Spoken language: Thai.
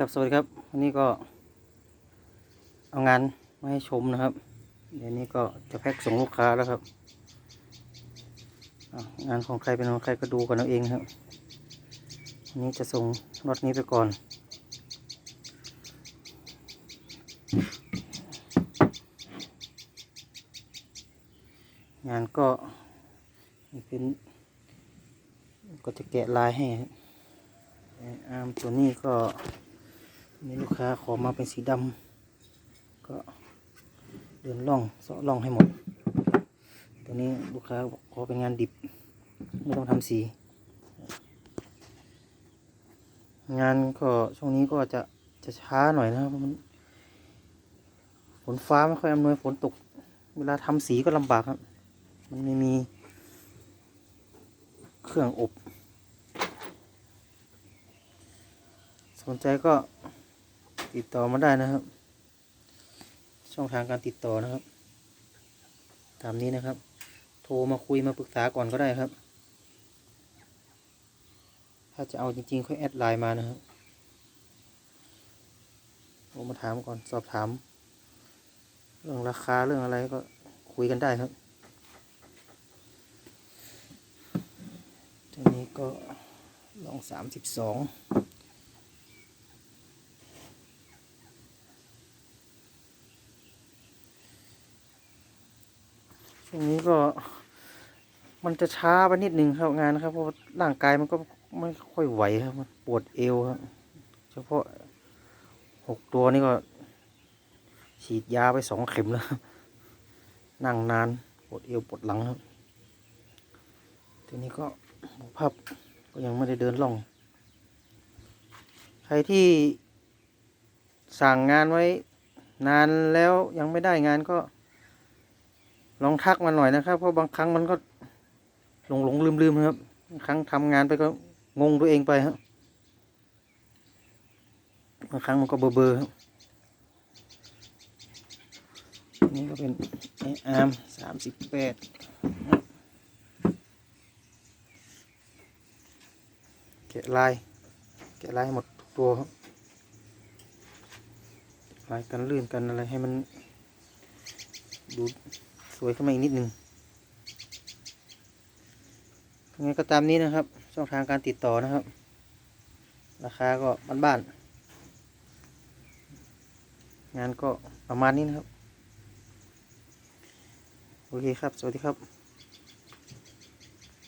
ครับสวัสดีครับวันนี้ก็เอางานมาให้ชมนะครับ เดี๋ยวนี้ก็จะแพ็คส่งลูกค้าแล้วครับงานของใครเป็นของใครก็ดูกันเอาเองครับวันนี้จะส่งรถนี้ไปก่อน งานก็เป็นก็จะแกะลายให้อาร์มตัวนี้ก็ มีลูกค้าขอมาเป็นสีดำก็เดินล่องเสาะล่องให้หมดตัวนี้ลูกค้าขอเป็นงานดิบ ไม่ต้องทำสี งานก็ช่วงนี้ก็จะจะช้าหน่อยนะครับเพราะมันฝนฟ้าไม่ค่อยอำนวยฝนตก เวลาทำสีก็ลำบากครับ มันไม่มีเครื่องอบ สนใจก็ ติดต่อมาได้นะครับ ช่องทางการติดต่อนะครับ ตามนี้นะครับ โทรมาคุยมาปรึกษาก่อนก็ได้ครับ ถ้าจะเอาจริงๆ ค่อยแอดไลน์มานะครับโทรมาถามก่อนสอบถาม เรื่องราคาเรื่องอะไรก็คุยกันได้ครับทีนี้ก็ลองสามสิบสอง ช่วงนี้ก็ มันจะช้าไปนิดหนึ่งครับงานครับ เพราะร่างกายมันก็ไม่ค่อยไหวครับมันปวดเอวครับเฉพาะหกตัวนี่ก็ ฉีดยาไปสองเข็มแล้วนั่งนานปวดเอวปวดหลังครับทีนี้ก็หมพับก็ยังไม่ได้เดินล่อง ใครที่สั่งงานไว้นานแล้วยังไม่ได้งานก็ ลองทักมาหน่อยนะครับ เพราะบางครั้งมันก็หลงหลงลืมลืมครับบางครั้งทำงานไปก็งงตัวเองไปครับบางครั้งมันก็เบอร์เบอร์ครับนี่ก็เป็นไออาร์มสามสิบแปดแกะลาย แกะลายให้หมดทุกตัวครับลายกันลื่นกันอะไรให้มันดู สวยขึ้นมาอีกนิดนึงยังไงก็ตามนี้นะครับ ช่องทางการติดต่อนะครับ ราคาก็บ้านๆงานก็ประมาณนี้นะครับ โอเคครับ สวัสดีครับ